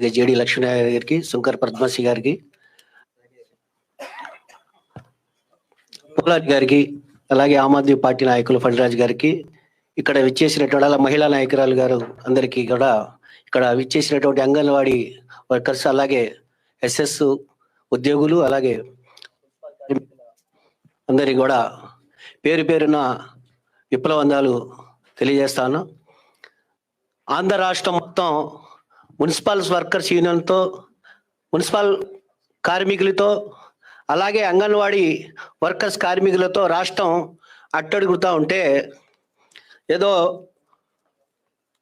JD Lakshminarayana గారికి శంకర్ పద్మశ్రీ గారికి పోలారి గారికి అలాగే ఆమ్ ఆద్మీ పార్టీ నాయకులు ఫణిరాజ్ గారికి ఇక్కడ విచ్చేసినటువంటి అలా మహిళా నాయకురాలు గారు అందరికీ కూడా ఇక్కడ విచ్చేసినటువంటి అంగన్వాడీ వర్కర్స్ అలాగే ఎస్ఎస్ ఉద్యోగులు అలాగే అందరికి కూడా పేరు పేరున విప్లవందాలు తెలియజేస్తాను ఆంధ్ర రాష్ట్రం మొత్తం మున్సిపల్ వర్కర్స్ యూనియన్తో మున్సిపల్ కార్మికులతో అలాగే అంగన్వాడీ వర్కర్స్ కార్మికులతో రాష్ట్రం అట్టడుగుతా ఉంటే ఏదో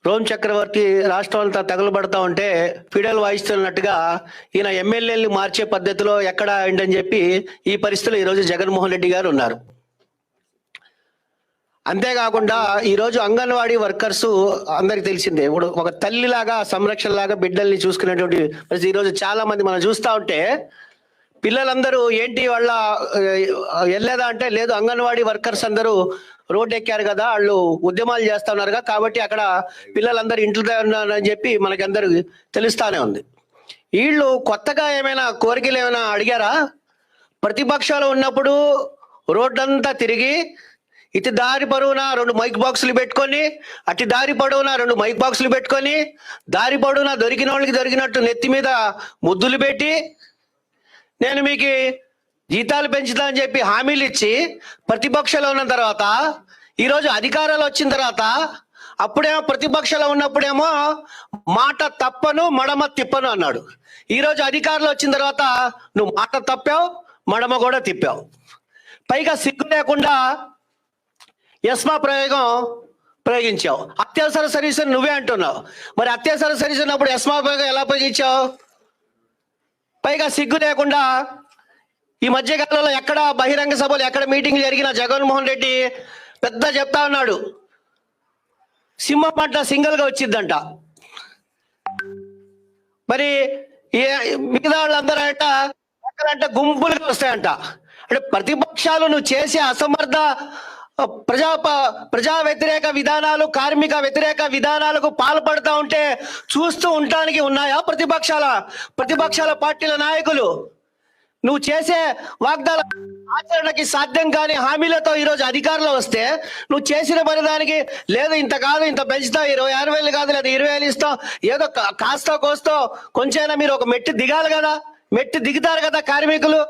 రోమ్ చక్రవర్తి రాష్ట్రం అంతా తగలబడతా ఉంటే ఫిడల్ వాయిస్తున్నట్టుగా ఈయన ఎమ్మెల్యేలు మార్చే పద్ధతిలో ఎక్కడ అయిందని చెప్పి ఈ పరిస్థితిలో ఈరోజు జగన్మోహన్ రెడ్డి గారు ఉన్నారు. అంతేకాకుండా ఈరోజు అంగన్వాడీ వర్కర్స్ అందరికి తెలిసిందే. ఇప్పుడు ఒక తల్లిలాగా సంరక్షణ లాగా బిడ్డల్ని చూసుకునేటువంటి పరిస్థితి ఈరోజు చాలా మంది మనం చూస్తూ ఉంటే పిల్లలందరూ ఏంటి వాళ్ళ వెళ్ళేదా అంటే లేదు అంగన్వాడీ వర్కర్స్ అందరూ రోడ్ ఎక్కారు కదా వాళ్ళు ఉద్యమాలు చేస్తా ఉన్నారుగా కాబట్టి అక్కడ పిల్లలందరూ ఇంట్లో ఉన్నారని చెప్పి మనకందరూ తెలుస్తానే ఉంది. వీళ్ళు కొత్తగా ఏమైనా కోరికలు ఏమైనా అడిగారా? ప్రతిపక్షాలు ఉన్నప్పుడు రోడ్డంతా తిరిగి ఇటు దారి పొడవునా రెండు మైక్ బాక్సులు పెట్టుకొని అటు దారి పొడవునా రెండు మైక్ బాక్సులు పెట్టుకొని దారి పొడవునా దొరికిన వాళ్ళకి దొరికినట్టు నెత్తి మీద ముద్దులు పెట్టి నేను మీకు జీతాలు పెంచుతా అని చెప్పి హామీలు ఇచ్చి ప్రతిపక్షంలో ఉన్న తర్వాత ఈరోజు అధికారాలు వచ్చిన తర్వాత అప్పుడేమో ప్రతిపక్షంలో ఉన్నప్పుడేమో మాట తప్పను మడమ తిప్పను అన్నాడు. ఈరోజు అధికారులు వచ్చిన తర్వాత నువ్వు మాట తప్పావు మడమ కూడా తిప్పావు. పైగా సిగ్గు లేకుండా యస్మా ప్రయోగం ప్రయోగించావు. అత్యవసర సర్వీస్ నువ్వే అంటున్నావు. మరి అత్యవసర సర్వీస్ ఉన్నప్పుడు యస్మా ప్రయోగం ఎలా ప్రయోగించావు? పైగా సిగ్గు లేకుండా ఈ మధ్యకాలంలో ఎక్కడ బహిరంగ సభలు ఎక్కడ మీటింగ్ జరిగిన జగన్మోహన్ రెడ్డి పెద్ద చెప్తా ఉన్నాడు. సింహం పంట సింగిల్గా వచ్చిందంట. మరి ఏ- మిగతా వాళ్ళందరూ అంట ఎక్కడంటే గుంపులుగా వస్తాయంట. అంటే ప్రతిపక్షాలు నువ్వు చేసే అసమర్థ ప్రజా ప్రజా వ్యతిరేక విధానాలు కార్మిక వ్యతిరేక విధానాలకు పాల్పడుతూ ఉంటే చూస్తూ ఉండటానికి ఉన్నాయా ప్రతిపక్షాల ప్రతిపక్షాల పార్టీల నాయకులు? నువ్వు చేసే వాగ్దాల ఆచరణకి సాధ్యం కాని హామీలతో ఈరోజు అధికారంలో వస్తే నువ్వు చేసిన పని దానికి లేదు ఇంత కాదు ఇంత పెంచుతావు ఇరవై ఆరు వేలు కాదు లేదా ఇరవై వేలు ఇస్తావు ఏదో కా- కాస్తో కోస్తో కొంచెమైనా మీరు ఒక మెట్టు దిగాలి కదా మెట్టు దిగుతారు కదా కార్మికులు.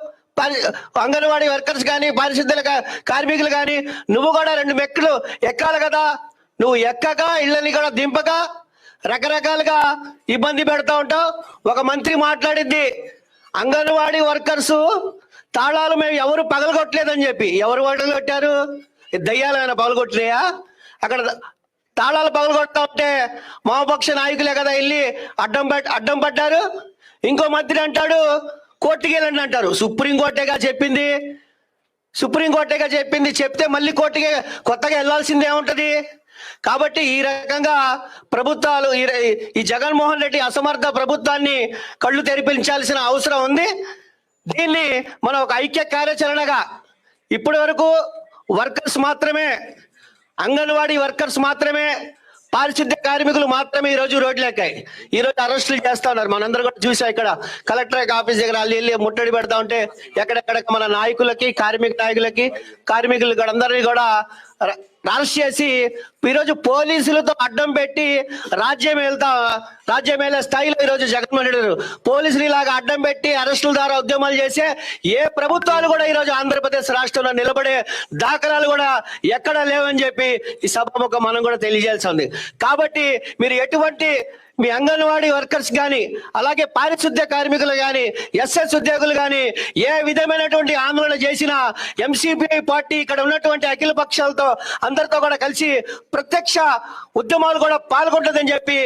అంగన్వాడీ వర్కర్స్ కానీ పారిశుద్ధుల కార్మికులు కానీ నువ్వు కూడా రెండు మెక్కులు ఎక్కాలి కదా. నువ్వు ఎక్కక ఇళ్ళని కూడా దింపక రకరకాలుగా ఇబ్బంది పెడతా ఉంటావు. ఒక మంత్రి మాట్లాడింది అంగన్వాడీ వర్కర్స్ తాళాలు మేము ఎవరు పగలగొట్టలేదని చెప్పి. ఎవరు పగలగొట్టారు దయ్యాలు ఏమైనా పగలగొట్టినాయా? అక్కడ తాళాలు పగలగొడతా ఉంటే మామపక్ష నాయకులే కదా వెళ్ళి అడ్డం అడ్డం పడ్డారు. ఇంకో మంత్రి అంటాడు కోర్టుకి వెళ్ళండి అంటారు. సుప్రీంకోర్టేగా చెప్పింది? సుప్రీంకోర్టేగా చెప్పింది. చెప్తే మళ్ళీ కోర్టుకి కొత్తగా వెళ్ళాల్సింది ఏముంటది? కాబట్టి ఈ రకంగా ప్రభుత్వాలు ఈ ఈ జగన్మోహన్ రెడ్డి అసమర్థ ప్రభుత్వాన్ని కళ్ళు తెరిపించాల్సిన అవసరం ఉంది. దీన్ని మనం ఒక ఐక్య కార్యాచరణగా ఇప్పటి వరకు వర్కర్స్ మాత్రమే అంగన్వాడీ వర్కర్స్ మాత్రమే పారిశుద్ధ్య కార్మికులు మాత్రమే ఈ రోజు రోడ్లు ఎక్కాయి. ఈ రోజు అరెస్టులు చేస్తా ఉన్నారు. మనందరూ కూడా చూసాం ఇక్కడ కలెక్టర్ ఆఫీస్ దగ్గర అల్లి వెళ్ళి ముట్టడి పెడతా ఉంటే ఎక్కడెక్కడ మన నాయకులకి కార్మిక నాయకులకి కార్మికులు కూడా అందరినీ కూడా అరెస్ట్ చేసి ఈరోజు పోలీసులతో అడ్డం పెట్టి రాజ్యం వెళ్తా రాజ్యం వెళ్ళే స్థాయిలో ఈరోజు జగన్మోహన్ రెడ్డి పోలీసులు ఇలాగా అడ్డం పెట్టి అరెస్టుల ద్వారా ఉద్యమాలు చేసే ఏ ప్రభుత్వాలు కూడా ఈరోజు ఆంధ్రప్రదేశ్ రాష్ట్రంలో నిలబడే దాఖలాలు కూడా ఎక్కడా లేవని చెప్పి ఈ సభముఖం మనం కూడా తెలియజేయాల్సి ఉంది. కాబట్టి మీరు ఎటువంటి మీ అంగన్వాడీ వర్కర్స్ కానీ అలాగే పారిశుద్ధ్య కార్మికులు కానీ ఎస్ఎస్ ఉద్యోగులు కానీ ఏ విధమైనటువంటి ఆందోళన చేసినా ఎంసీపీ పార్టీ ఇక్కడ ఉన్నటువంటి అఖిల పక్షాలతో అందరితో కూడా కలిసి ప్రత్యక్ష ఉద్యమాలు కూడా పాల్గొంటుందని చెప్పి